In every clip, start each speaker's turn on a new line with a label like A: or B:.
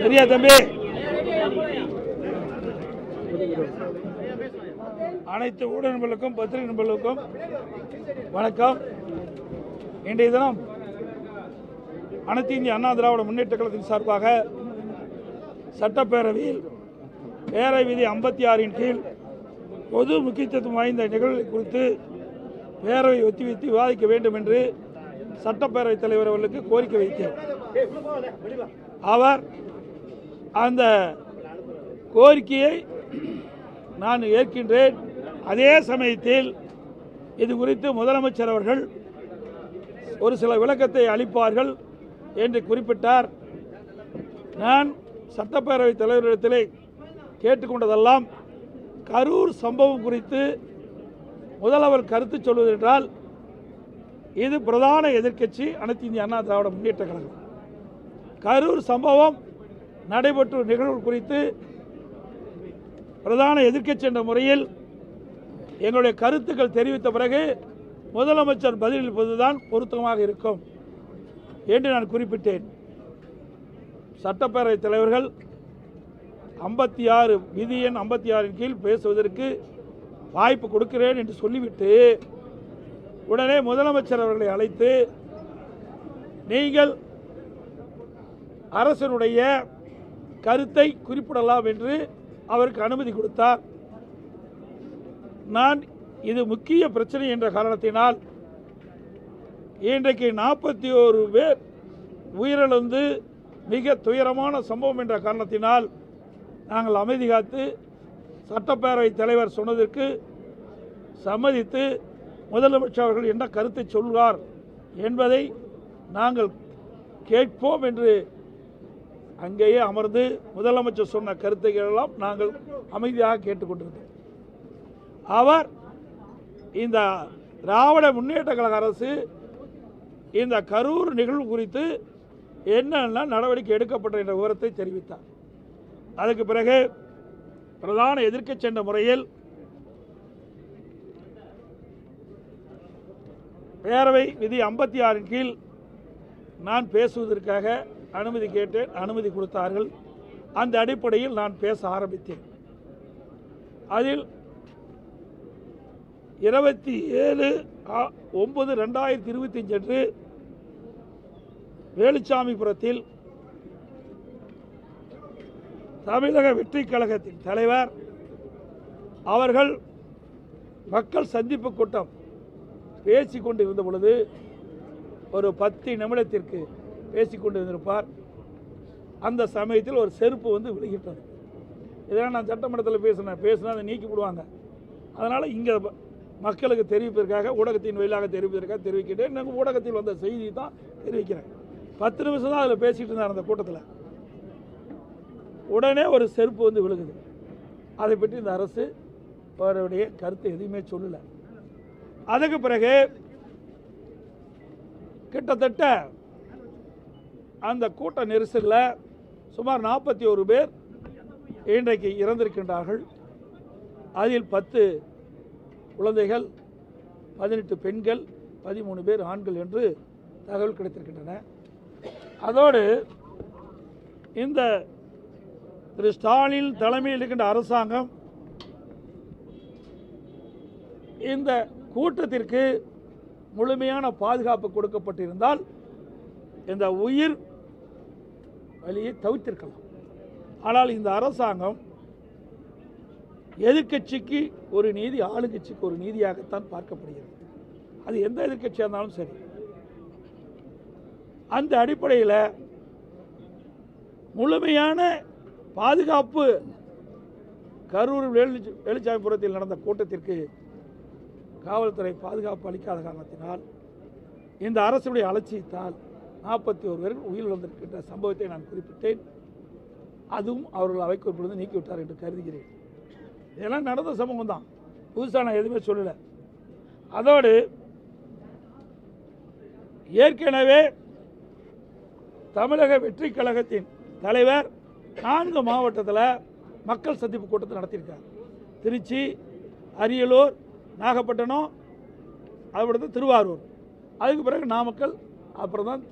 A: சரியா தம்பி? அனைத்து ஊடக நண்பர்களுக்கும் பத்திரிகை நண்பர்களுக்கும் வணக்கம். இன்றைய தினம் அனைத்து இந்திய அண்ணா திராவிட முன்னேற்ற கழகத்தின் சார்பாக சட்டப்பேரவையில் பேரவை விதி ஐம்பத்தி ஆறின் கீழ் பொது முக்கியத்துவம் வாய்ந்த நிகழ்வு குறித்து பேரவை ஒத்திவைத்து விவாதிக்க வேண்டும் என்று சட்டப்பேரவைத் தலைவர் அவர்களுக்கு கோரிக்கை வைத்தேன். அவர் அந்த கோரிக்கையை நான் ஏற்கின்றேன். அதே சமயத்தில் இது குறித்து முதலமைச்சர் அவர்கள் ஒரு சில விளக்கத்தை அளிப்பார்கள் என்று குறிப்பிட்டார். நான் சட்டப்பேரவைத் தலைவரிடத்திலே கேட்டுக்கொண்டதெல்லாம் கரூர் சம்பவம் குறித்து முதல்வர் கருத்து சொல்வதென்றால் இது பிரதான எதிர்க்கட்சி அனைத்து இந்திய அண்ணா திராவிட முன்னேற்ற கழகம். கரூர் சம்பவம் நடைபெற்ற நிகழ்வு குறித்து பிரதான எதிர்க்கட்சி என்ற முறையில் எங்களுடைய கருத்துக்கள் தெரிவித்த பிறகு முதலமைச்சர் பதிலளிப்பதுதான் பொருத்தமாக இருக்கும் என்று நான் குறிப்பிட்டேன். சட்டப்பேரவைத் தலைவர்கள் ஐம்பத்தி ஆறு விதி எண் ஐம்பத்தி ஆறின் கீழ் பேசுவதற்கு வாய்ப்பு கொடுக்கிறேன் என்று சொல்லிவிட்டு உடனே முதலமைச்சர் அவர்களை அழைத்து நீங்கள் அரசனுடைய கருத்தை குறிப்பிடலாம் என்று அவருக்கு அனுமதி கொடுத்தார். நான் இது முக்கிய பிரச்சனை என்ற காரணத்தினால் இன்றைக்கு நாற்பத்தி ஓரு பேர் உயிரிழந்து மிக துயரமான சம்பவம் என்ற காரணத்தினால் நாங்கள் அமைதி காத்து சட்டப்பேரவைத் தலைவர் சொன்னதற்கு சம்மதித்து முதலமைச்சர் அவர்கள் என்ன கருத்தை சொல்வார் என்பதை நாங்கள் கேட்போம் என்று அங்கேயே அமர்ந்து முதலமைச்சர் சொன்ன கருத்துக்களெல்லாம் நாங்கள் அமைதியாக கேட்டுக்கொண்டிருந்தோம். அவர் இந்த திராவிட முன்னேற்ற கழக அரசு இந்த கரூர் நிகழ்வு குறித்து என்னென்ன நடவடிக்கை எடுக்கப்பட்ட என்ற விவரத்தை தெரிவித்தார். அதுக்கு பிறகு பிரதான எதிர்க்கச் சென்ற முறையில் பேரவை விதி ஐம்பத்தி ஆறின் கீழ் நான் பேசுவதற்காக அனுமதி கேட்டேன் அனுமதி கொடுத்தார்கள். அந்த அடிப்படையில் நான் பேச ஆரம்பித்தேன். அதில் இருபத்தி ஏழு ஒன்பது ரெண்டாயிரத்தி இருபத்தஞ்சு அன்று வேலுச்சாமிபுரத்தில் தமிழக வெற்றி கழகத்தின் தலைவர் அவர்கள் மக்கள் சந்திப்பு கூட்டம் பேசிக் கொண்டிருந்த பொழுது ஒரு பத்து நிமிடத்திற்கு பேசிக் கொண்டிருந்திருப்பார் அந்த சமயத்தில் ஒரு செருப்பு வந்து விழுகிட்டது. இதெல்லாம் நான் சட்டமன்றத்தில் பேசினேன். பேசினா அதை நீக்கி விடுவாங்க. அதனால் இங்கே மக்களுக்கு தெரிவிப்பதற்காக ஊடகத்தின் வழியாக தெரிவிப்பதற்காக தெரிவிக்கிட்டேன் எனக்கு ஊடகத்தில் வந்த செய்தி தான் தெரிவிக்கிறேன். பத்து நிமிஷம் தான் அதில் பேசிகிட்டு இருந்தார் அந்த கூட்டத்தில். உடனே ஒரு செருப்பு வந்து விழுகுது. அதை பற்றி இந்த அரசு அவருடைய கருத்து எதுவுமே சொல்லலை. அதுக்கு பிறகு கிட்டத்தட்ட அந்த கூட்ட நெரிசலில் சுமார் நாற்பத்தி ஒரு பேர் இன்றைக்கு இறந்திருக்கின்றார்கள். அதில் பத்து குழந்தைகள் பதினெட்டு பெண்கள் பதிமூணு பேர் ஆண்கள் என்று தகவல் கிடைத்திருக்கின்றன. அதோடு இந்த திரு ஸ்டாலின் தலைமையில் இருக்கின்ற அரசாங்கம் இந்த கூட்டத்திற்கு முழுமையான பாதுகாப்பு கொடுக்கப்பட்டிருந்தால் இந்த உயிர் வழியை தவிர்த்திருக்கலாம். ஆனால் இந்த அரசாங்கம் எதிர்க்கட்சிக்கு ஒரு நீதி ஆளுங்கட்சிக்கு ஒரு நீதியாகத்தான் பார்க்கப்படுகிறது. அது எந்த எதிர்க்கட்சியாக இருந்தாலும் சரி. அந்த அடிப்படையில் முழுமையான பாதுகாப்பு கரூர் வேலுச்சாமிபுரத்தில் நடந்த கூட்டத்திற்கு காவல்துறை பாதுகாப்பு அளிக்காத காரணத்தினால் இந்த அரசுடைய அலட்சியத்தால் நாற்பத்தி ஒரு பேர் உயிரிழந்திருக்கின்ற சம்பவத்தை நான் குறிப்பிட்டேன். அதுவும் அவர்கள் அவை பொழுது நீக்கிவிட்டார் என்று கருதுகிறேன். இதெல்லாம் நடந்த சம்பவம் தான் புதுசாக நான் எதுவுமே சொல்லலை. அதோடு ஏற்கனவே தமிழக வெற்றி கழகத்தின் தலைவர் நான்கு மாவட்டத்தில் மக்கள் சந்திப்பு கூட்டத்தை நடத்தியிருக்கார். திருச்சி அரியலூர் நாகப்பட்டினம் அதுபடுத்து திருவாரூர். அதுக்கு பிறகு நாமக்கல் அப்புறம் தான்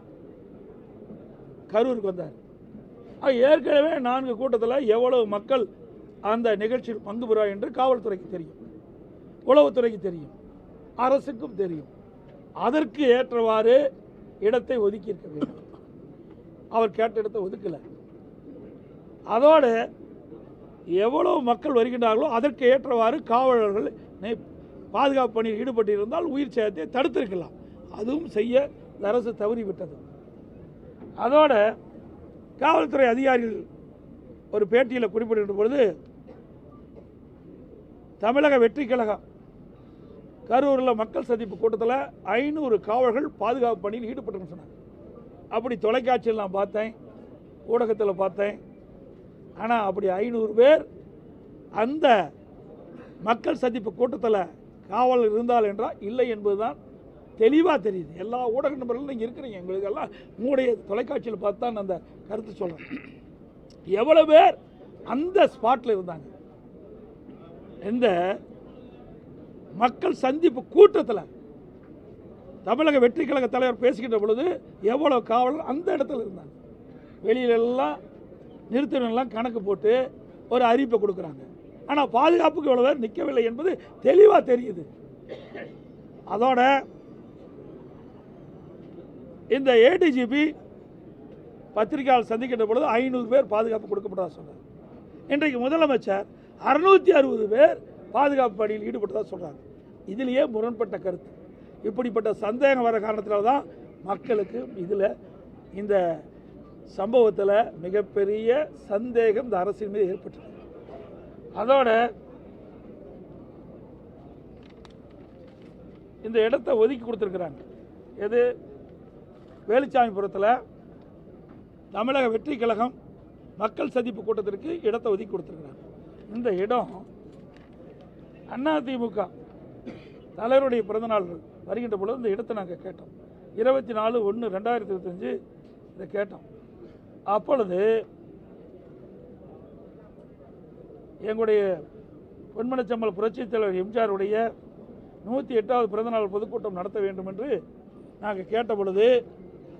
A: கரூருக்கு வந்தார். ஏற்கனவே நான்கு கூட்டத்தில் எவ்வளவு மக்கள் அந்த நிகழ்ச்சியில் பங்கு பெறுவார் என்று காவல்துறைக்கு தெரியும். உளவுத்துறைக்கு தெரியும். அரசுக்கும் தெரியும். அதற்கு ஏற்றவாறு இடத்தை ஒதுக்கி இருக்க வேண்டும். அவர் கேட்ட இடத்தை ஒதுக்கலை. அதோடு எவ்வளவு மக்கள் வருகின்றார்களோ அதற்கு ஏற்றவாறு காவலர்கள் பாதுகாப்பு பணியில் ஈடுபட்டிருந்தால் உயிர் சேதத்தை தடுத்திருக்கலாம். அதுவும் செய்ய இந்த அரசு தவறிவிட்டது. அதோட காவல்துறை அதிகாரிகள் ஒரு பேட்டியில் குறிப்பிடுகின்ற பொழுது தமிழக வெற்றி கழகம் கரூரில் மக்கள் சந்திப்பு கூட்டத்தில் ஐநூறு காவல்கள் பாதுகாப்பு பணியில் ஈடுபட்டுன்னு சொன்னாங்க. அப்படி தொலைக்காட்சியில் நான் பார்த்தேன் ஊடகத்தில் பார்த்தேன். ஆனால் அப்படி ஐநூறு பேர் அந்த மக்கள் சந்திப்பு கூட்டத்தில் காவல் இருந்தால் என்றால் இல்லை என்பதுதான் தெளிவாக தெரியுது. எல்லா ஊடக நபர்களும் நீங்கள் இருக்கிறீங்க. எங்களுக்கு எல்லாம் உங்களுடைய தொலைக்காட்சியில் பார்த்து தான் நான் அந்த கருத்து சொல்கிறேன் எவ்வளோ பேர் அந்த ஸ்பாட்டில் இருந்தாங்க. இந்த மக்கள் சந்திப்பு கூட்டத்தில் தமிழக வெற்றி கழக தலைவர் பேசுகின்ற பொழுது எவ்வளோ காவலர் அந்த இடத்துல இருந்தாங்க. வெளியிலெல்லாம் நிறுத்தினெல்லாம் கணக்கு போட்டு ஒரு அறிவிப்பை கொடுக்குறாங்க. ஆனால் பாதுகாப்புக்கு இவ்வளோ பேர் நிற்கவில்லை என்பது தெளிவாக தெரியுது. அதோட இந்த ஏடிஜிபி பத்திரிகையாளர் சந்திக்கின்ற பொழுது ஐநூறு பேர் பாதுகாப்பு கொடுக்கப்பட்டதா சொன்னார். இன்றைக்கு முதலமைச்சர் அறுநூற்றி அறுபது பேர் பாதுகாப்பு பணியில் ஈடுபட்டதா சொல்கிறாங்க இதிலேயே முரண்பட்ட கருத்து. இப்படிப்பட்ட சந்தேகம் வர காரணத்தில் தான் மக்களுக்கு இதில் இந்த சம்பவத்தில் மிகப்பெரிய சந்தேகம் இந்த அரசின் மீது ஏற்பட்டது. அதோட இந்த இடத்த ஒதுக்கி கொடுத்துருக்குறாங்க. எது? வேலுச்சாமிபுரத்தில் தமிழக வெற்றி கழகம் மக்கள் சந்திப்பு கூட்டத்திற்கு இடத்தை ஒதுக்கி கொடுத்துருக்குறாங்க இந்த இடம் அதிமுக தலைவருடைய பிறந்தநாள் வருகின்ற பொழுது இந்த இடத்தை நாங்கள் கேட்டோம். இருபத்தி நாலு ஒன்று ரெண்டாயிரத்தி இருபத்தஞ்சு இதை கேட்டோம். அப்பொழுது எங்களுடைய பொன்மனச்சம்பல் புரட்சித் தலைவர் எம்ஜிஆருடைய நூற்றி எட்டாவது பிறந்தநாள் பொதுக்கூட்டம் நடத்த வேண்டும் என்று நாங்கள் கேட்ட பொழுது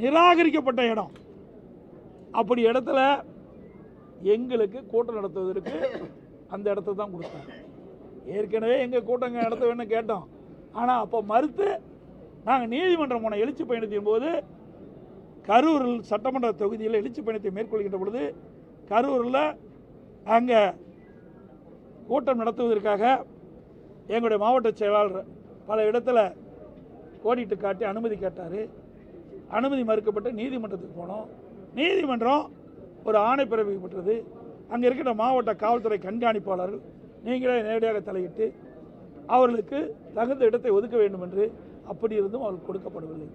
A: நிராகரிக்கப்பட்ட இடம். அப்படி இடத்துல எங்களுக்கு கூட்டம் நடத்துவதற்கு அந்த இடத்த தான் கொடுத்தாங்க. ஏற்கனவே எங்கள் கூட்டங்க நடத்த வேணும்னு கேட்டோம். ஆனால் அப்போ மறுத்து நாங்கள் நீதிமன்றம் போன எழுச்சி பயணத்தின் போது கரூரில் சட்டமன்ற தொகுதியில் எழுச்சி பயணத்தை மேற்கொள்கின்ற பொழுது கரூரில் அங்கே கூட்டம் நடத்துவதற்காக எங்களுடைய மாவட்ட செயலாளர் பல இடத்துல கோடிட்டு காட்டி அனுமதி கேட்டார். அனுமதி மறுக்கப்பட்டு நீதிமன்றத்துக்கு போனோம். நீதிமன்றம் ஒரு ஆணை பிறப்பிக்கப்பட்டது. அங்கே இருக்கிற மாவட்ட காவல்துறை கண்காணிப்பாளர்கள் நீங்களே நேரடியாக தலையிட்டு அவர்களுக்கு தகுந்த இடத்தை ஒதுக்க வேண்டும் என்று அப்படி இருந்தும் அவர்களுக்கு கொடுக்கப்படவில்லை.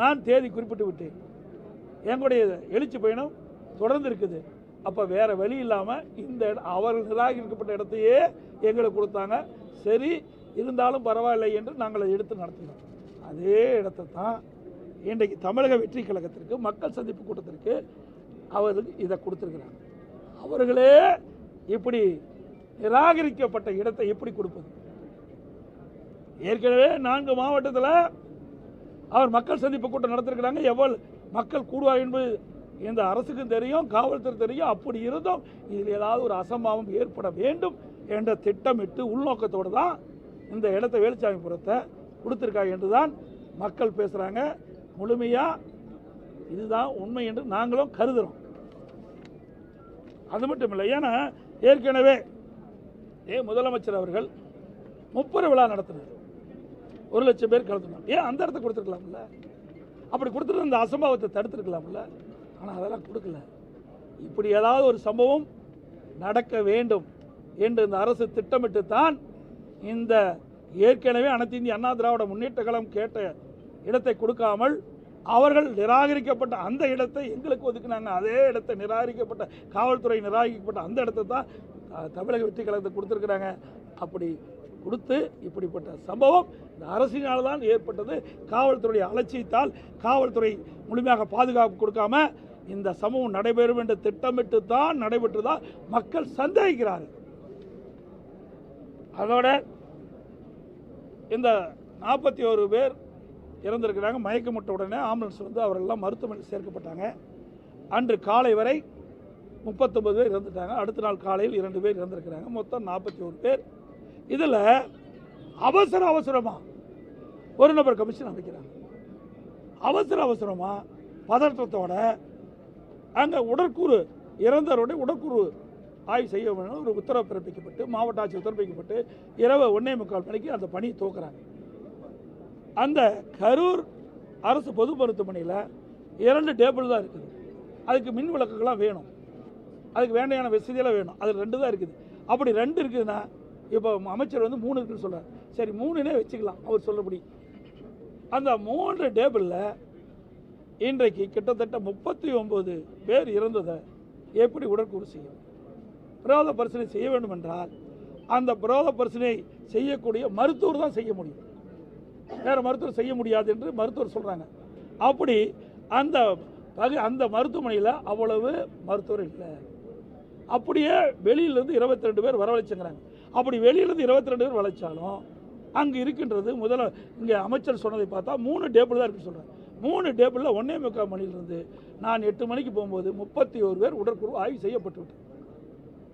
A: நான் தேதி குறிப்பிட்டு விட்டேன். எங்களுடைய எழுச்சி பயணம் தொடர்ந்து இருக்குது. அப்போ வேறு வழி இல்லாமல் இந்த அவர்கள் நிராகரிக்கப்பட்ட இடத்தையே எங்களுக்கு கொடுத்தாங்க. சரி இருந்தாலும் பரவாயில்லை என்று நாங்கள் எடுத்து நடத்தினோம். அதே இடத்தை தான் இன்றைக்கு தமிழக வெற்றி கழகத்திற்கு மக்கள் சந்திப்பு கூட்டத்திற்கு அவருக்கு இதை கொடுத்துருக்குறாங்க. அவர்களே இப்படி நிராகரிக்கப்பட்ட இடத்தை எப்படி கொடுப்பது? ஏற்கனவே நான்கு மாவட்டத்தில் அவர் மக்கள் சந்திப்பு கூட்டம் நடத்திருக்கிறாங்க. எவ்வளவு மக்கள் கூடுவார் என்பது இந்த அரசுக்கும் தெரியும் காவல்துறை தெரியும். அப்படி இருந்தும் இதில் ஏதாவது ஒரு அசம்பாவம் ஏற்பட வேண்டும் என்ற திட்டமிட்டு உள்நோக்கத்தோடு தான் இந்த இடத்தை வேலுச்சாமிபுரத்தை கொடுத்துருக்காங்க என்று தான் மக்கள் பேசுகிறாங்க முழுமையாக இதுதான் உண்மை என்று நாங்களும் கருதுகிறோம் அது மட்டும் இல்லை ஏன்னா ஏற்கனவே ஏ முதலமைச்சர் அவர்கள் முப்பது விழா நடத்தினார். ஒரு லட்சம் பேர் கலந்துனாங்க. ஏன் அந்த இடத்த கொடுத்துருக்கலாம்ல? அப்படி கொடுத்துட்டு அந்த அசம்பாவத்தை தடுத்துருக்கலாம்ல? ஆனால் அதெல்லாம் கொடுக்கல. இப்படி ஏதாவது ஒரு சம்பவம் நடக்க வேண்டும் என்று இந்த அரசு திட்டமிட்டு தான் இந்த ஏற்கனவே அனைத்து இந்திய அண்ணா திராவிட முன்னேற்ற கழகம் கேட்ட இடத்தை கொடுக்காமல் அவர்கள் நிராகரிக்கப்பட்ட அந்த இடத்தை எங்களுக்கு ஒதுக்குனாங்க. அதே இடத்தை நிராகரிக்கப்பட்ட காவல்துறை நிராகரிக்கப்பட்ட அந்த இடத்தை தான் தமிழக வெற்றி கழகத்தை கொடுத்துருக்குறாங்க. அப்படி கொடுத்து இப்படிப்பட்ட சம்பவம் இந்த அரசினால் தான் ஏற்பட்டது. காவல்துறையை அலட்சியத்தால் காவல்துறை முழுமையாக பாதுகாப்பு கொடுக்காம இந்த சம்பவம் நடைபெறும் என்று திட்டமிட்டு தான் நடைபெற்றுதான் மக்கள் சந்தேகிக்கிறார்கள். அதோட இந்த நாற்பத்தி ஒரு பேர் இறந்திருக்கிறாங்க. மயக்கமுட்ட உடனே ஆம்புலன்ஸ் வந்து அவரெல்லாம் மருத்துவமனையில் சேர்க்கப்பட்டாங்க. அன்று காலை வரை முப்பத்தொம்பது பேர் இறந்துட்டாங்க. அடுத்த நாள் காலையில் இரண்டு பேர் இறந்திருக்கிறாங்க. மொத்தம் நாற்பத்தி ஒரு பேர். இதில் அவசர அவசரமாக ஒரு நபர் கமிஷன் அமைக்கிறாங்க. அவசர அவசரமாக பதற்றத்தோட அங்கே உடற்கூறு இறந்தவருடைய உடற்கூறு ஆய்வு செய்ய வேண்டும் ஒரு உத்தரவு பிறப்பிக்கப்பட்டு மாவட்ட ஆட்சி பிறப்பிக்கப்பட்டு இரவு ஒன்றே முக்கால் மணிக்கு அந்த பணியை தோக்குறாங்க அந்த கரூர் அரசு பொது மருத்துவமனையில் இரண்டு டேபிள் தான் இருக்குது. அதுக்கு மின் விளக்குகள்லாம் வேணும். அதுக்கு வேண்டையான வசதியெல்லாம் வேணும். அது ரெண்டு தான் இருக்குது. அப்படி ரெண்டு இருக்குதுன்னா இப்போ அமைச்சர் வந்து மூணு இருக்குன்னு சொல்கிறார் சரி மூணுனே வச்சுக்கலாம். அவர் சொல்லபடி அந்த மூன்று டேபிளில் இன்றைக்கு கிட்டத்தட்ட முப்பத்தி ஒம்பது பேர் இறந்ததை எப்படி உடற்கூறு செய்யும் பிரேத பரிசனை செய்ய வேண்டும் என்றால் அந்த பிரேத பரிசனை செய்யக்கூடிய மருத்துவர் தான் செய்ய முடியும். வேறு மருத்துவர் செய்ய முடியாது என்று மருத்துவர் சொல்கிறாங்க அப்படி அந்த பகு அந்த மருத்துவமனையில் அவ்வளவு மருத்துவர் இல்லை. அப்படியே வெளியிலேருந்து இருபத்தி ரெண்டு பேர் வரவழைச்சுங்கிறாங்க. அப்படி வெளியிலேருந்து இருபத்தி ரெண்டு பேர் வளைச்சாலும் அங்கே இருக்கின்றது முதல்ல இங்கே அமைச்சர் சொன்னதை பார்த்தா மூணு டேபிள் தான் இருக்குன்னு சொல்கிறாங்க மூணு டேபிளில் ஒன்றே முக்கால் மணிலிருந்து நான் எட்டு மணிக்கு போகும்போது முப்பத்தி ஒரு பேர் உடற்குழு ஆய்வு செய்யப்பட்டு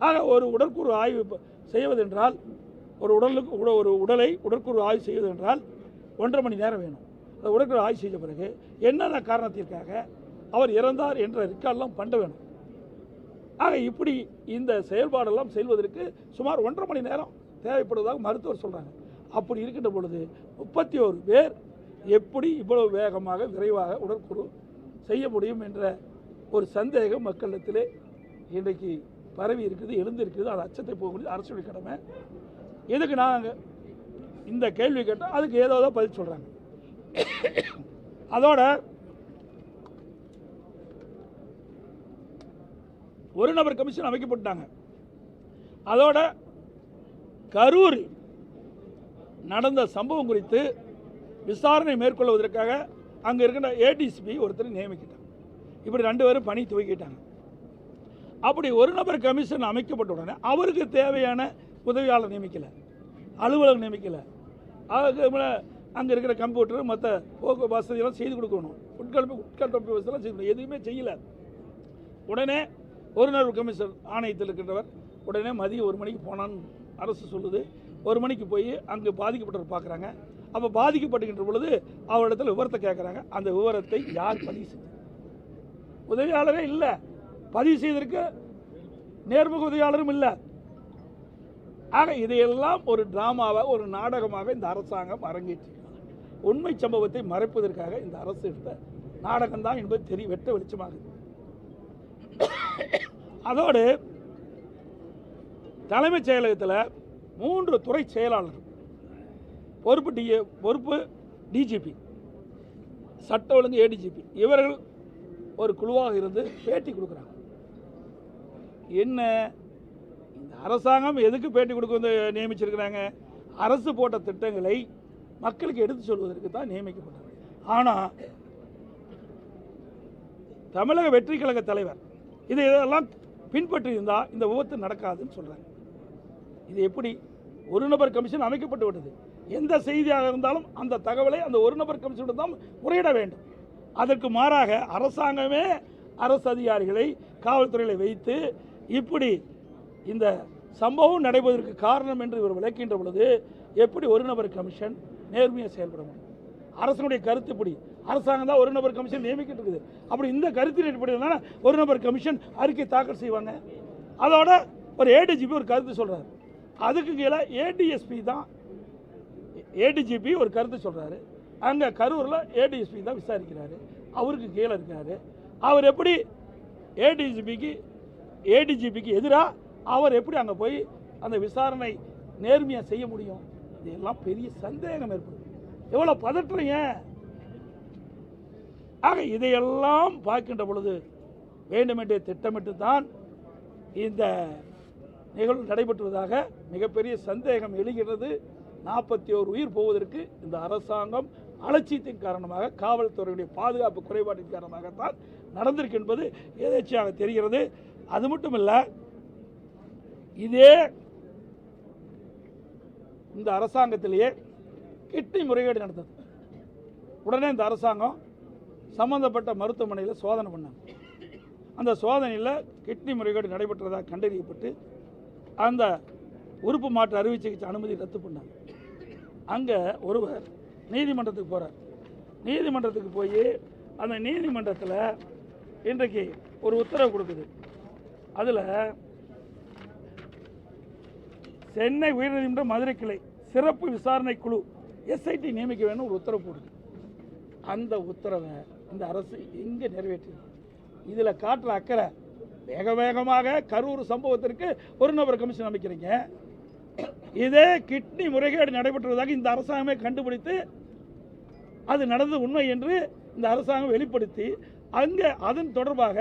A: ஆக ஒரு உடற்குழு ஆய்வு செய்வதென்றால் ஒரு உடலுக்கு உட- ஒரு உடலை உடற்குழு ஆய்வு செய்வதென்றால் ஒன்றரை மணி நேரம் வேணும். அந்த உடற்கூறு ஆய்வு செய்த பிறகு என்னென்ன காரணத்திற்காக அவர் இறந்தார் என்ற ரெக்கார்டெல்லாம் பண்ண வேணும். ஆக இப்படி இந்த செயல்பாடெல்லாம் செய்வதற்கு சுமார் ஒன்றரை மணி நேரம் தேவைப்படுவதாக மருத்துவர் சொல்கிறாங்க அப்படி இருக்கின்ற பொழுது முப்பத்தி ஒரு பேர் எப்படி இவ்வளவு வேகமாக விரைவாக உடற்குழு செய்ய முடியும் என்ற ஒரு சந்தேகம் மக்களிடத்திலே இன்றைக்கு பரவி இருக்குது எழுந்திருக்குது அது அச்சத்தை போகக்கூடிய அரசுடைய கடமை. இதுக்கு நாங்கள் இந்த கேள்வி கேட்டால் அதுக்கு ஏதோ பதில் சொல்கிறாங்க அதோட ஒரு நபர் கமிஷன் அமைக்கப்பட்டாங்க அதோட கரூரில் நடந்த சம்பவம் குறித்து விசாரணை மேற்கொள்வதற்காக அங்கே இருக்கின்ற ஏடிசிபி ஒருத்தர் நியமிக்கிட்டாங்க. இப்படி ரெண்டு பேரும் பணி துவக்கிட்டாங்க. அப்படி ஒரு நபர் கமிஷன் அமைக்கப்பட்ட உடனே அவருக்கு தேவையான உதவியாளர் நியமிக்கலை. அலுவலர் நியமிக்கலை. அதுக்கு அங்கே இருக்கிற கம்ப்யூட்டர் மற்ற போக்கு வசதியெல்லாம் செய்து கொடுக்கணும். உட்கல்வி உட்கட்டமைப்பு வசதியெல்லாம் செய்யணும் எதுவுமே செய்யலை. உடனே ஒரு நாள் கமிஷன் ஆணையத்தில் இருக்கின்றவர் உடனே மதியம் ஒரு மணிக்கு போனான்னு அரசு சொல்லுது. ஒரு மணிக்கு போய் அங்கே பாதிக்கப்பட்டவர் பார்க்குறாங்க. அப்போ பாதிக்கப்பட்டுகின்ற பொழுது அவரிடத்தில் விவரத்தை கேட்குறாங்க அந்த விவரத்தை யார் பதிவு செஞ்சது உதவியாளரே இல்லை. பதிவு செய்திருக்க நேர்முக உதவியாளரும் இல்லை. ஆக இதையெல்லாம் ஒரு டிராமாவாக ஒரு நாடகமாக இந்த அரசாங்கம் அரங்கேற்றிருக்கிறது உண்மை சம்பவத்தை மறைப்பதற்காக இந்த அரசு எடுத்த நாடகம்தான் என்பது தெரிய வெட்ட வெளிச்சமாகுது அதோடு தலைமைச் செயலகத்தில் மூன்று துறை செயலாளர் பொறுப்பு டி பொறுப்பு டிஜிபி சட்ட ஒழுங்கு ஏடிஜிபி இவர்கள் ஒரு குழுவாக இருந்து பேட்டி கொடுக்குறாங்க. என்ன அரசாங்கம் எதுக்கு பேட்டி கொடுக்க வந்து நியமிச்சிருக்கிறாங்க? அரசு போட்ட திட்டங்களை மக்களுக்கு எடுத்து சொல்வதற்கு தான் நியமிக்கப்பட்டது. ஆனால் தமிழக வெற்றி கழக தலைவர் இது இதெல்லாம் பின்பற்றி இருந்தால் இந்த விபத்து நடக்காதுன்னு சொல்கிறாங்க இது எப்படி? ஒரு நபர் கமிஷன் அமைக்கப்பட்டு விட்டது. எந்த செய்தியாக இருந்தாலும் அந்த தகவலை அந்த ஒரு நபர் கமிஷன் தான் முறையிட வேண்டும். அதற்கு மாறாக அரசாங்கமே அரசு அதிகாரிகளை காவல்துறையில் வைத்து இப்படி இந்த சம்பவம் நடைபெறுவதற்கு காரணம் என்று இவர் விளக்கின்ற பொழுது எப்படி ஒரு நபர் கமிஷன் நேர்மையாக செயல்பட முடியும்? அரசனுடைய கருத்து இப்படி. அரசாங்கம் தான் ஒரு நபர் கமிஷன் நியமிக்கிட்டு இருக்குது. அப்படி இந்த கருத்தின் அடிப்படையில் ஒரு நபர் கமிஷன் அறிக்கை தாக்கல் செய்வாங்க? அதோட ஒரு ஏடிஜிபி ஒரு கருத்து சொல்கிறார் அதுக்கு கீழே ஏடிஎஸ்பி தான் ஏடிஜிபி ஒரு கருத்து சொல்கிறாரு அங்கே கரூரில் ஏடிஎஸ்பி தான் விசாரிக்கிறாரு. அவருக்கு கீழே இருக்காரு. அவர் எப்படி ஏடிஜிபிக்கு ஏடிஜிபிக்கு எதிராக அவர் எப்படி அங்கே போய் அந்த விசாரணை நேர்மையாக செய்ய முடியும்? இதெல்லாம் பெரிய சந்தேகம் ஏற்படும். எவ்வளோ பதற்றீங்க ஆக இதையெல்லாம் பார்க்கின்ற பொழுது வேண்டுமென்றே திட்டமிட்டு தான் இந்த நிகழ்வு நடைபெற்றுவதாக மிகப்பெரிய சந்தேகம் எழுகிறது. நாற்பத்தி ஓரு உயிர் போவதற்கு இந்த அரசாங்கம் அலட்சியத்தின் காரணமாக காவல்துறையுடைய பாதுகாப்பு குறைபாட்டின் காரணமாகத்தான் நடந்திருக்கு என்பது எதேச்சியாக தெரிகிறது. அது மட்டும் இல்லை இதே இந்த அரசாங்கத்திலேயே கிட்னி முறைகேடு நடந்தது. உடனே இந்த அரசாங்கம் சம்பந்தப்பட்ட மருத்துவமனையில் சோதனை பண்ணாங்க. அந்த சோதனையில் கிட்னி முறைகேடு நடைபெற்றதாக கண்டறியப்பட்டு அந்த உறுப்பு மாற்று அறுவை சிகிச்சை அனுமதி ரத்து பண்ணாங்க. அங்கே ஒருவர் நீதிமன்றத்துக்கு போகிறார் நீதிமன்றத்துக்கு போய் அந்த நீதிமன்றத்தில் இன்றைக்கு ஒரு உத்தரவு கொடுக்குது. அதில் சென்னை உயர்நீதிமன்ற மதுரை கிளை சிறப்பு விசாரணை குழு எஸ்ஐடி நியமிக்க வேணும் ஒரு உத்தரவு போடுது அந்த உத்தரவை இந்த அரசு எங்கே நிறைவேற்றியது இதில் காட்டுற அக்கறை வேக வேகமாக கரூர் சம்பவத்திற்கு ஒரு நபர் கமிஷன் அமைக்கிறீங்க. இதே கிட்னி முறைகேடு நடைபெற்றதாக இந்த அரசாங்கமே கண்டுபிடித்து அது நடந்தது உண்மை என்று இந்த அரசாங்கம் வெளிப்படுத்தி அங்கே அதன் தொடர்பாக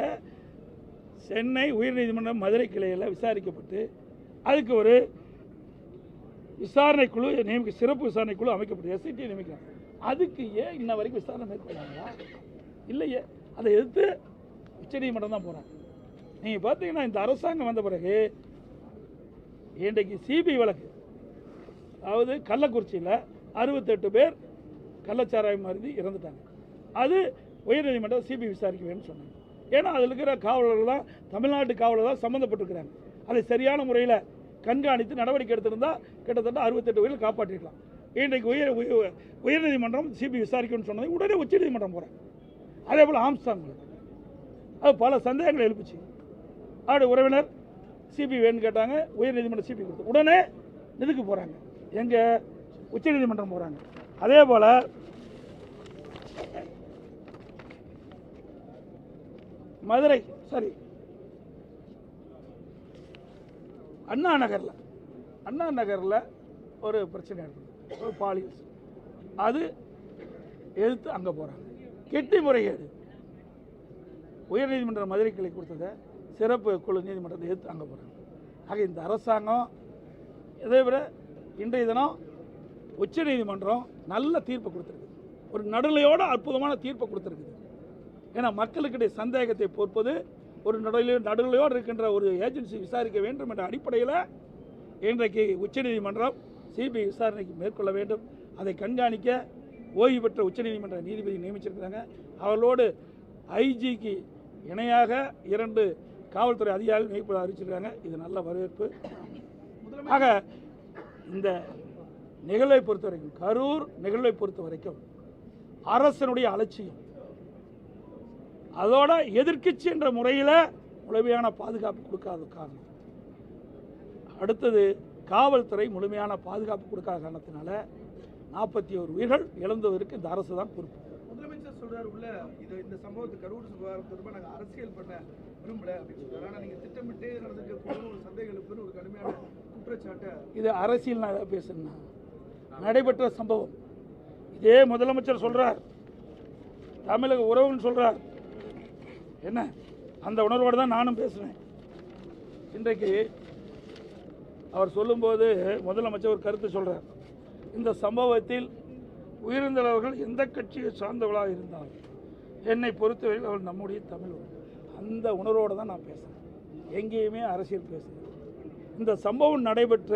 A: சென்னை உயர்நீதிமன்றம் மதுரை கிளையில் விசாரிக்கப்பட்டு அதுக்கு ஒரு விசாரணை குழு நியமிக்க சிறப்பு விசாரணை குழு அமைக்கப்பட்டு எஸ்ஐடி நியமிக்கிறாங்க அதுக்கு ஏன் இன்ன வரைக்கும் விசாரணை மேற்கொள்ளாங்களா இல்லையே. அதை எதிர்த்து உச்சநீதிமன்றம் தான் போகிறாங்க நீங்கள் பார்த்தீங்கன்னா இந்த அரசாங்கம் வந்த பிறகு இன்றைக்கு சிபிஐ வழக்கு அதாவது கள்ளக்குறிச்சியில் அறுபத்தெட்டு பேர் கள்ளச்சாராயம் மருந்து இறந்துட்டாங்க. அது உயர்நீதிமன்றம் சிபிஐ விசாரிக்க வேணும்னு சொன்னாங்க. ஏன்னா அதில் இருக்கிற காவலர்கள் தான் தமிழ்நாட்டு காவலர் தான் சம்மந்தப்பட்டிருக்கிறாங்க. அதை சரியான முறையில் கண்காணித்து நடவடிக்கை எடுத்திருந்தால் கிட்டத்தட்ட அறுபத்தெட்டு பேர் காப்பாற்றிருக்கலாம். இன்றைக்கு உயர் உயர்நீதிமன்றம் சிபிஐ விசாரிக்கணும்னு சொன்னது உடனே உச்சநீதிமன்றம் போகிறேன் அதே போல் ஆம்ஸ்டாங் அது பல சந்தேகங்களை எழுப்புச்சு. அவருடைய உறவினர் சிபிஐ வேணும்னு கேட்டாங்க உயர்நீதிமன்றம் சிபிஐ கொடுத்து. உடனே இதுக்கு போகிறாங்க எங்கே உச்சநீதிமன்றம் போகிறாங்க அதே போல் மதுரை சரி அண்ணா நகரில். அண்ணா நகரில் ஒரு பிரச்சனை இருக்குது ஒரு பாலியல் அது எதிர்த்து அங்கே போகிறாங்க கெட்டி முறைகேடு உயர்நீதிமன்ற மதுரை கிளை கொடுத்ததை சிறப்பு குழு நீதிமன்றத்தை எதிர்த்து அங்கே போகிறாங்க ஆக இந்த அரசாங்கம் இதே விட இன்றைய தினம் உச்ச நீதிமன்றம் நல்ல தீர்ப்பு கொடுத்துருக்கு. ஒரு நடுநிலையோட அற்புதமான தீர்ப்பை கொடுத்துருக்குது. ஏன்னா மக்களுக்கிடையே சந்தேகத்தை பொறுப்பது ஒரு நடுநிலை நடுநிலையோடு இருக்கின்ற ஒரு ஏஜென்சி விசாரிக்க வேண்டும் என்ற அடிப்படையில் இன்றைக்கு உச்சநீதிமன்றம் சிபிஐ விசாரணைக்கு மேற்கொள்ள வேண்டும். அதை கண்காணிக்க ஓய்வு பெற்ற உச்சநீதிமன்ற நீதிபதி நியமிச்சிருக்கிறாங்க. அவர்களோடு ஐஜிக்கு இணையாக இரண்டு காவல்துறை அதிகாரிகள் நியமிப்பதாக அறிவிச்சிருக்காங்க. இது நல்ல வரவேற்பு. ஆக இந்த நிகழ்வை பொறுத்த வரைக்கும் கரூர் நிகழ்வை பொறுத்த வரைக்கும் அரசனுடைய அலட்சியம் அதோட எதிர்க்கட்சி என்ற முறையில் முழுமையான பாதுகாப்பு கொடுக்காத காரணம் அடுத்தது காவல்துறை முழுமையான பாதுகாப்பு கொடுக்காத காரணத்தினால நாற்பத்தி ஒரு உயிர்கள் இழந்ததற்கு இந்த அரசு தான் பொறுப்பு.
B: முதலமைச்சர் சொல்றாரு உள்ள இது இந்த சம்பவத்துக்கு கரூர் விவகாரம் தொடர்பாக நாங்கள் அரசியல் பண்ண விரும்பல அப்படின்னு சொல்றாரு. ஆனா நீங்க திட்டமிட்டு நடந்திருக்க ஒரு எழுப்புன்னு ஒரு கடுமையான குற்றச்சாட்டை
A: இது அரசியல் நான் பேசுனா நடைபெற்ற சம்பவம். இதே முதலமைச்சர் சொல்றார் தமிழக உறவுன்னு சொல்றார். என்ன? அந்த உணர்வோடு தான் நானும் பேசுகிறேன் இன்றைக்கு அவர் சொல்லும்போது முதலமைச்சர் ஒரு கருத்து சொல்கிறார் இந்த சம்பவத்தில் உயிரிழந்தவர்கள் எந்த கட்சியை சார்ந்தவர்களாக இருந்தாலும் என்னை பொறுத்தவரையில் அவள் நம்முடைய தமிழ் அந்த உணர்வோடு தான் நான் பேசுகிறேன் எங்கேயுமே அரசியல் பேசுகிறேன் இந்த சம்பவம் நடைபெற்ற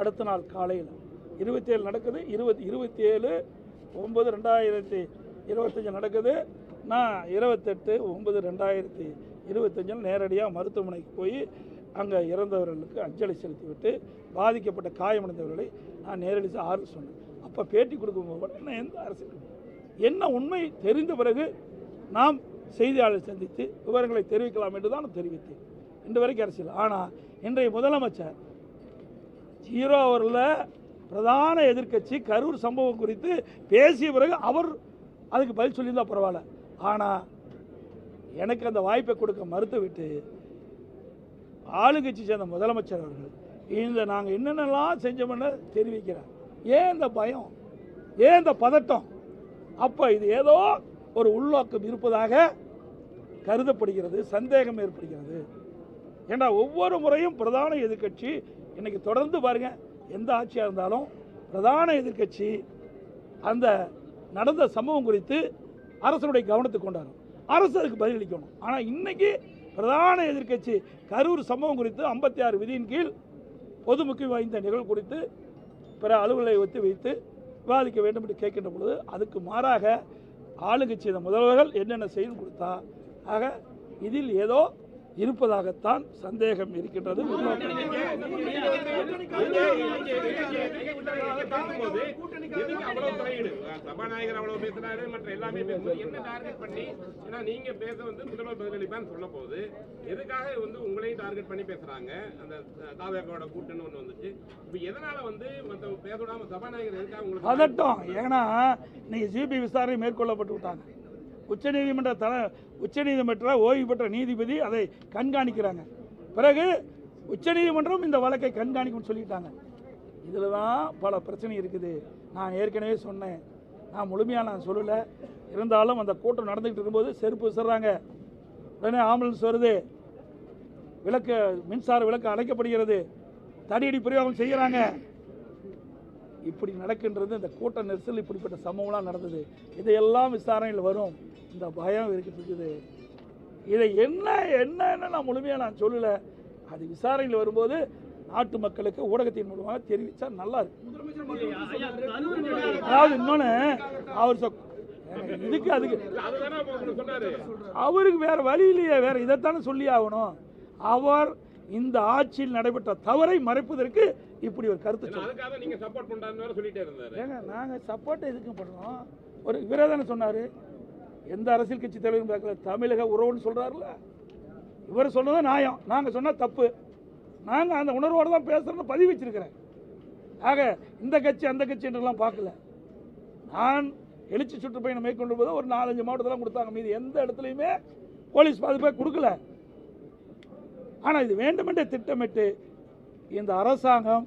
A: அடுத்த நாள் காலையில் இருபத்தேழு நடக்குது. இருபத்தி இருபத்தி ஏழு ஒம்பது ரெண்டாயிரத்தி இருபத்தஞ்சு நடக்குது. நான் இருபத்தெட்டு ஒம்பது ரெண்டாயிரத்தி இருபத்தஞ்சில் நேரடியாக மருத்துவமனைக்கு போய் அங்கே இறந்தவர்களுக்கு அஞ்சலி செலுத்திவிட்டு பாதிக்கப்பட்ட காயமடைந்தவர்களை நான் நேரடி ஆறு சொன்னேன். அப்போ பேட்டி கொடுக்கும்போது கூட நான் எந்த அரசியல் என்ன உண்மை தெரிந்த பிறகு நாம் செய்தியாளர் சந்தித்து விவரங்களை தெரிவிக்கலாம் என்று தான் நான் தெரிவித்தேன். இன்று வரைக்கும் அரசியல். ஆனால் இன்றைய முதலமைச்சர் ஜீரோ அவரில் பிரதான எதிர்க்கட்சி கரூர் சம்பவம் குறித்து பேசிய பிறகு அவர் அதுக்கு பதில் சொல்லியிருந்தால் பரவாயில்ல. ஆனால் எனக்கு அந்த வாய்ப்பை கொடுக்க மறுத்துவிட்டு ஆளுங்கட்சி சேர்ந்த முதலமைச்சர் அவர்கள் இந்த நாங்கள் என்னென்னலாம் செஞ்சோம்னு தெரிவிக்கிறார். ஏன் இந்த பயம்? ஏன் இந்த பதட்டம்? அப்போ இது ஏதோ ஒரு உள்நோக்கம் இருப்பதாக கருதப்படுகிறது சந்தேகம் ஏற்படுகிறது. ஏன்னா ஒவ்வொரு முறையும் பிரதான எதிர்க்கட்சி இன்றைக்கி தொடர்ந்து பாருங்க எந்த ஆட்சியாக இருந்தாலும் பிரதான எதிர்க்கட்சி அந்த நடந்த சம்பவம் குறித்து அரசனுடைய கவனத்துக்கு கொண்டாரும் அரசு அதுக்கு பதிலளிக்கணும். ஆனால் இன்னைக்கு பிரதான எதிர்க்கட்சி கரூர் சம்பவம் குறித்து ஐம்பத்தி ஆறு விதியின் கீழ் பொது முக்கியம் வாய்ந்த நிகழ்வு குறித்து பிற அலுவலை ஒத்தி வைத்து விவாதிக்க வேண்டும் என்று கேட்கின்ற பொழுது அதுக்கு மாறாக ஆளுங்கட்சி முதல்வர்கள் என்னென்ன செய்து கொடுத்தா ஆக இதில் ஏதோ இருப்பதாகத்தான் சந்தேகம் இருக்கின்றது.
C: சபாநாயகர் அவ்வளவு பேசுறாரு மற்ற எல்லாமே பேசும்போது என்ன டார்கெட் பண்ணி? ஏன்னா நீங்க பேச வந்து முதல்வர் பதிலளிப்பான்னு சொல்ல போகுது. எதுக்காக வந்து உங்களையும் டார்கெட் பண்ணி பேசுறாங்க? அந்த தாவேக்கோட கூட்டுன்னு ஒண்ணு வந்துச்சு. இப்ப எதனால வந்து மத்த பேச விடாம சபாநாயகர் எதுக்காக உங்களுக்கு
A: பதட்டம் ஏன்னா இன்னைக்கு சிபி விசாரணை மேற்கொள்ளப்பட்டு விட்டாங்க. உச்சநீதிமன்ற தல உச்சநீதிமன்ற ஓய்வு பெற்ற நீதிபதி அதை கண்காணிக்கிறாங்க. பிறகு உச்சநீதிமன்றம் இந்த வழக்கை கண்காணிக்கும்னு சொல்லிட்டாங்க. இதில் தான் பல பிரச்சனை இருக்குது. நான் ஏற்கனவே சொன்னேன். நான் முழுமையாக நான் சொல்லலை. இருந்தாலும் அந்த கூட்டம் நடந்துக்கிட்டு இருக்கும்போது செருப்பு விசுறாங்க உடனே ஆம்புலன்ஸ் வருது. விளக்கு மின்சார விளக்கு அழைக்கப்படுகிறது. தடியடி பிரயோகம் செய்கிறாங்க இப்படி நடக்கின்றது இந்த கூட்ட நெரிசல் இப்படிப்பட்ட சம்பவம்லாம் நடந்தது. இதையெல்லாம் விசாரணையில் வரும். இந்த பயம் இருக்குது இருக்குது. இதை என்ன என்ன நான் முழுமையாக நான் சொல்லலை. அது விசாரணையில் வரும்போது நாட்டு மக்களுக்கு ஊடகத்தின் மூலமாக தெரிவித்தா நல்லா இருக்கும் அதாவது இன்னொன்று அவர் சொ இதுக்கு அதுக்கு அவருக்கு வேற வழி இல்லையே வேற இதைத்தானே சொல்லி ஆகணும். அவர் இந்த ஆட்சியில் நடைபெற்ற தவறை மறைப்பதற்கு இப்படி ஒரு கருத்து.
C: அதுக்காக தான் நீங்க சப்போர்ட் சொல்லிட்டே இருந்தாரு.
A: ஏங்க நாங்கள் சப்போர்ட் எதுக்கு பண்ணுறோம் ஒரு இவரே தானே சொன்னார். எந்த அரசியல் கட்சி தலைவரும் பார்க்கல. தமிழக உறவுன்னு சொல்கிறாருல இவர் சொன்னது நியாயம். நாங்கள் சொன்னால் தப்பு. நாங்கள் அந்த உணர்வோடு தான் பேசுகிறோன்னு பதிவு வச்சிருக்கிறேன். ஆக இந்த கட்சி அந்த கட்சி என்றெல்லாம் பார்க்கல. நான் எழுச்சி சுற்றுப்பயணம் மேற்கொண்டு போது ஒரு நாலஞ்சு மாவட்டத்தெல்லாம் கொடுத்தாங்க. மீதி எந்த இடத்துலையுமே போலீஸ் பாதுகாப்பே கொடுக்கல. ஆனால் இது வேண்டுமென்றே திட்டமிட்டு இந்த அரசாங்கம்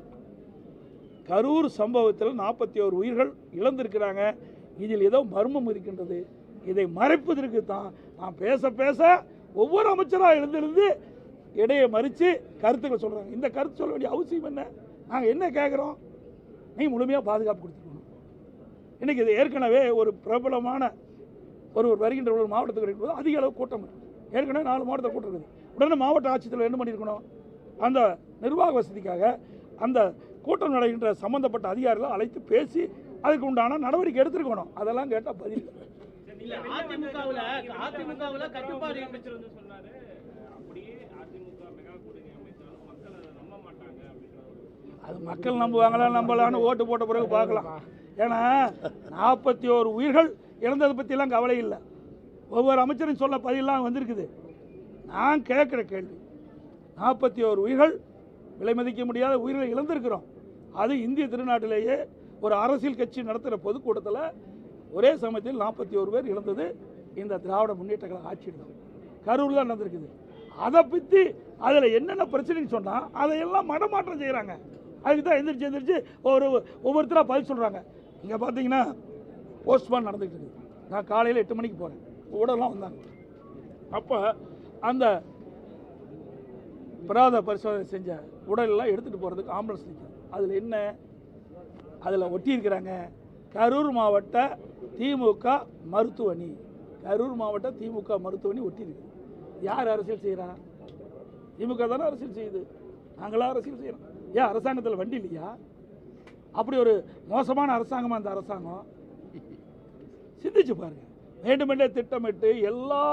A: கரூர் சம்பவத்தில் நாற்பத்தி ஓரு உயிர்கள் இழந்திருக்கிறாங்க. இதில் ஏதோ மர்மம் இருக்கின்றது. இதை மறைப்பதற்கு தான் நான் பேச பேச ஒவ்வொரு அமைச்சராக எழுந்திருந்து இடையை மறித்து கருத்துக்கள் சொல்கிறாங்க இந்த கருத்து சொல்ல வேண்டிய அவசியம் என்ன? நாங்கள் என்ன கேட்குறோம் நீ முழுமையாக பாதுகாப்பு கொடுத்துருக்கணும் இன்றைக்கி இது ஏற்கனவே ஒரு பிரபலமான ஒரு ஒரு வருகின்ற ஒரு மாவட்டத்துக்கு இருக்கும்போது அதிக அளவு கூட்டம் ஏற்கனவே நாலு மாவட்டத்தில் கூட்டம் இருக்குது. உடனே மாவட்ட ஆட்சித்தலைவர் என்ன பண்ணியிருக்கணும்? அந்த நிர்வாக வசதிக்காக அந்த கூட்டம் நடக்கின்ற சம்பந்தப்பட்ட அதிகாரிகளை அழைத்து பேசி அதுக்கு உண்டான நடவடிக்கை எடுத்திருக்கணும். அதெல்லாம் கேட்டால் பதில்.
D: அது
A: மக்கள் நம்புவாங்களா நம்பலான்னு ஓட்டு போட்ட பிறகு பார்க்கலாம். ஏன்னா நாற்பத்தி ஓரு உயிர்கள் இழந்ததை பற்றிலாம் கவலை இல்லை. ஒவ்வொரு அமைச்சரும் சொல்ல பதிலாம் வந்திருக்குது. நான் கேட்குற கேள்வி நாற்பத்தி ஓரு உயிர்கள் விலை மதிக்க முடியாத உயிர்களை இழந்திருக்கிறோம். அது இந்திய திருநாட்டிலேயே ஒரு அரசியல் கட்சி நடத்துகிற பொதுக்கூட்டத்தில் ஒரே சமயத்தில் நாற்பத்தி ஒரு பேர் இழந்தது இந்த திராவிட முன்னேற்ற கழக ஆட்சியில் தான் கரூரில் தான் நடந்திருக்குது. அதை பற்றி அதில் என்னென்ன பிரச்சனைன்னு சொன்னால் அதையெல்லாம் மடமாற்றம் செய்கிறாங்க அதுக்கு தான் எந்திரிச்சு எந்திரிச்சு ஒரு ஒவ்வொருத்தராக பதில் சொல்கிறாங்க இங்கே பார்த்தீங்கன்னா போஸ்ட்மார்ட் நடந்துகிட்டு இருக்குது. நான் காலையில் எட்டு மணிக்கு போகிறேன் உடலாம் வந்தாங்க. அப்போ அந்த பிராத பரிசோதனை செஞ்ச உடலெல்லாம் எடுத்துகிட்டு போகிறதுக்கு ஆம்புலன்ஸ் நிற்கும் அதில் என்ன? அதில் ஒட்டியிருக்கிறாங்க கரூர் மாவட்ட திமுக மருத்துவணி கரூர் மாவட்ட திமுக மருத்துவமனை ஒட்டியிருக்கு. யார் அரசியல் செய்கிறா திமுக தானே அரசியல் செய்யுது. நாங்களாம் அரசியல் செய்கிறோம் ஏன் அரசாங்கத்தில் வண்டி இல்லையா? அப்படி ஒரு மோசமான அரசாங்கமாக அந்த அரசாங்கம்? சிந்திச்சு பாருங்க. வேண்டுமென்றே திட்டமிட்டு எல்லா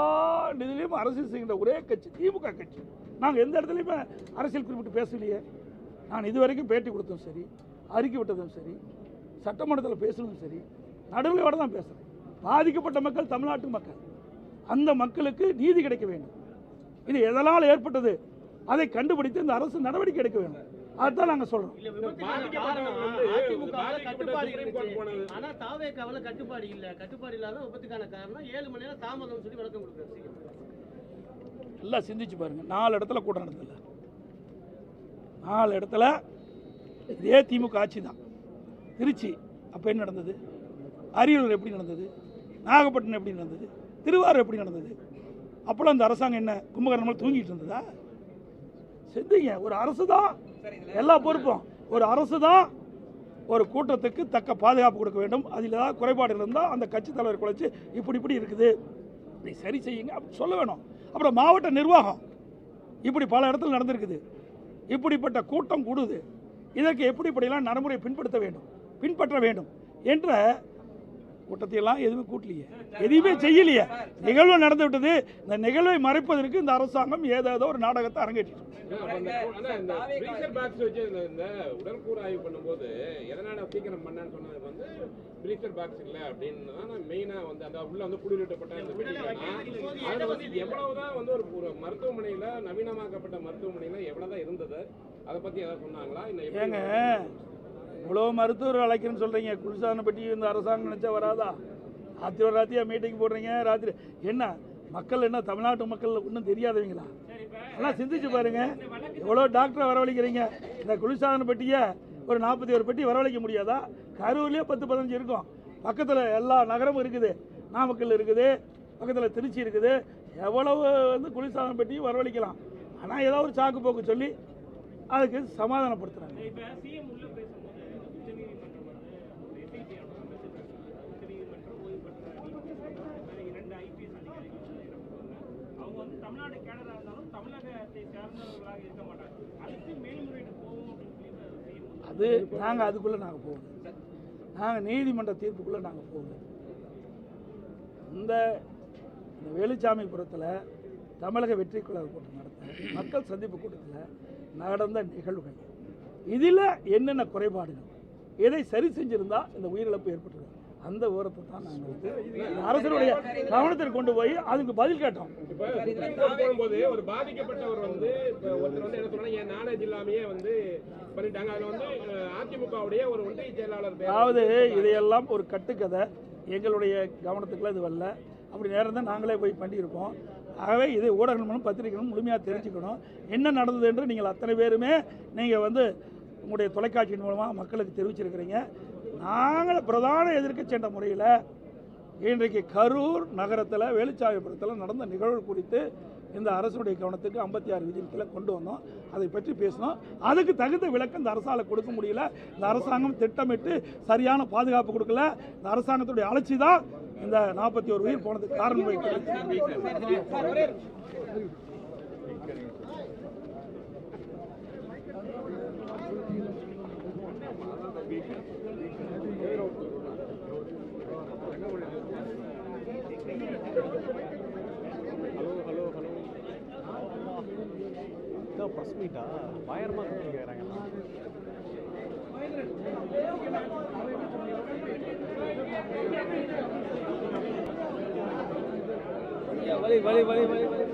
A: நிதியிலையும் அரசியல் செய்கின்ற ஒரே கட்சி திமுக கட்சி. நாங்கள் எந்த இடத்துலையுமே அரசியல் குறிப்பிட்டு பேசலையே. நான் இதுவரைக்கும் பேட்டி கொடுத்ததும் சரி அறிக்கை விட்டதும் சரி சட்டமன்றத்தில் பேசுனதும் சரி நடுநிலையோட தான் பேசுகிறேன் பாதிக்கப்பட்ட மக்கள் தமிழ்நாட்டு மக்கள். அந்த மக்களுக்கு நீதி கிடைக்க வேண்டும். இது எதனால் ஏற்பட்டது? அதை கண்டுபிடித்து இந்த அரசு நடவடிக்கை எடுக்க வேண்டும். அதுதான்
E: கொடுக்குறாரு சீக்கிரம்
A: நல்லா சிந்திச்சு பாருங்க. நாலு இடத்துல கூட்டம் நடந்ததில்ல. நாலு இடத்துல இதே திமுக ஆட்சி தான் திருச்சி அப்போ என்ன நடந்தது? அரியலூர் எப்படி நடந்தது? நாகப்பட்டினம் எப்படி நடந்தது? திருவாரூர் எப்படி நடந்தது? அப்போல்லாம் அந்த அரசாங்கம் என்ன கும்பகர்ணமாக தூங்கிட்டு இருந்ததா? செஞ்சீங்க ஒரு அரசு தான் எல்லா பொறுப்பும். ஒரு அரசு தான் ஒரு கூட்டத்துக்கு தக்க பாதுகாப்பு கொடுக்க வேண்டும். அதில் ஏதாவது குறைபாடு இருந்தால் அந்த கட்சி தலைவர் குறைச்சி இப்படி இப்படி இருக்குது. இதை சரி செய்யுங்க. அப்படி சொல்ல வேணும். அப்புறம் மாவட்ட நிர்வாகம். இப்படி பல இடத்துல நடந்திருக்குது. இப்படிப்பட்ட கூட்டம் கூடுது. இதற்கு எப்படிப்படியெல்லாம் நடைமுறை பின்படுத்த வேண்டும்? பின்பற்ற வேண்டும் என்ற கூட்டத்தையெல்லாம் எதுவுமே கூட்டலையே. எதையுமே செய்யலையே. நிகழ்வு நடந்து விட்டது இந்த நிகழ்வை மறைப்பதற்கு இந்த அரசாங்கம் ஏதேதோ ஒரு நாடகத்தை அரங்கேற்றிட்டு
C: மருத்துவமனையில நவீனமாக்கப்பட்ட மருத்துவமனையில எவ்வளவுதான் இருந்தது அதை பத்தி ஏதாவது சொன்னாங்களா?
A: ஏங்க இவ்வளோ மருத்துவர் அழைக்கிறேன்னு சொல்கிறீங்க குளிர்சாதன பற்றி இந்த அரசாங்கம் நினச்சா வராதா? ராத்திரி ராத்திரியாக மீட்டிங் போடுறீங்க ராத்திரி. என்ன? மக்கள் என்ன தமிழ்நாட்டு மக்கள் ஒன்றும் தெரியாதவங்களா? ஆனால் சிந்திச்சு பாருங்க. எவ்வளோ டாக்டரை வரவழைக்கிறீங்க? இந்த குளிர்சாதன பெட்டியை ஒரு நாற்பத்தி ஒரு பெட்டி வரவழைக்க முடியாதா? கரூர்லேயே பத்து பதினஞ்சு இருக்கும். பக்கத்தில் எல்லா நகரமும் இருக்குது. நாமக்கல் இருக்குது. பக்கத்தில் திருச்சி இருக்குது. எவ்வளவு வந்து குளிர்சாதன பெட்டியும் வரவழைக்கலாம். ஆனால் ஏதோ ஒரு சாக்கு போக்கு சொல்லி அதுக்கு சமாதானப்படுத்துகிறாங்க
D: இப்ப சிஎம் உள்ள பேசும்போது உச்சநீதிமன்றம் வந்து ஒரு எஸ்ஐடி உச்சநீதிமன்றம் ஓய்வு பெற்ற நீதிபதி இரண்டு ஐபிஎஸ் அதிகாரிகள் வந்து என்ன பண்ணுவாங்க அவங்க வந்து தமிழ்நாடு கேடராக இருந்தாலும் தமிழகத்தை சேர்ந்தவர்களாக இருக்க மாட்டாங்க. அதுக்கு மேல்முறையீடு போவோம் அப்படின்னு
A: அது நாங்கள் அதுக்குள்ளே நாங்கள் போகல நாங்கள் நீதிமன்ற தீர்ப்புக்குள்ளே நாங்கள் போகல இந்த இந்த வேலுச்சாமிபுரத்தில் தமிழக வெற்றி குழு கூட்டம் நடத்த மக்கள் சந்திப்பு கூட்டத்தில் நடந்த நிகழ்வுகள். இதில் என்னென்ன குறைபாடுகள்? எதை சரி செஞ்சிருந்தா இந்த உயிரிழப்பு ஏற்பட்டது அந்த விவரத்தை தான் நாங்கள் வந்து அரசனுடைய கவனத்திற்கு கொண்டு போய் அதுக்கு பதில் கேட்டோம்.
C: போகும்போது ஒரு பாதிக்கப்பட்டவர் வந்து ஒருத்தர் வந்து என்ன சொன்னா என் நாலேஜ் இல்லாமயே வந்து பண்ணிட்டாங்க. அதுல வந்து அதிமுகவுடைய ஒரு ஒன்றிய செயலாளர்
A: அதாவது இதையெல்லாம் ஒரு கட்டுக்கதை. எங்களுடைய கவனத்துக்குள்ள இது வரல. அப்படி நேரம் தான் நாங்களே போய் பண்ணியிருப்போம் ஆகவே இது ஊடகங்களும் பத்திரிகைகளும் முழுமையாக தெரிஞ்சுக்கணும். என்ன நடந்தது என்று நீங்கள் அத்தனை பேருமே நீங்கள் வந்து உங்களுடைய தொலைக்காட்சியின் மூலமாக மக்களுக்கு தெரிவிச்சிருக்கிறீங்க. நாங்கள் பிரதான எதிர்க்கட்சி என்ற முறையில் இன்றைக்கு கரூர் நகரத்தில் வேலுச்சாமிபுரத்தில் நடந்த நிகழ்வு குறித்து இந்த அரசுடைய கவனத்துக்கு ஐம்பத்தி ஆறு விதிகளை கொண்டு வந்தோம். அதை பற்றி பேசினோம். அதுக்கு தகுந்த விளக்கம் இந்த அரசால் கொடுக்க முடியல. இந்த அரசாங்கம் திட்டமிட்டு சரியான பாதுகாப்பு கொடுக்கல. இந்த அரசாங்கத்துடைய அலட்சி தான் இந்த நாற்பத்தி ஒரு உயிர் போனதுக்கு காரணம். வைக்கிறது
F: ப்ரெஸ் மீட்டா பயங்கரமாக கேட்குறாங்க வலி வலி வலி வலி வலி.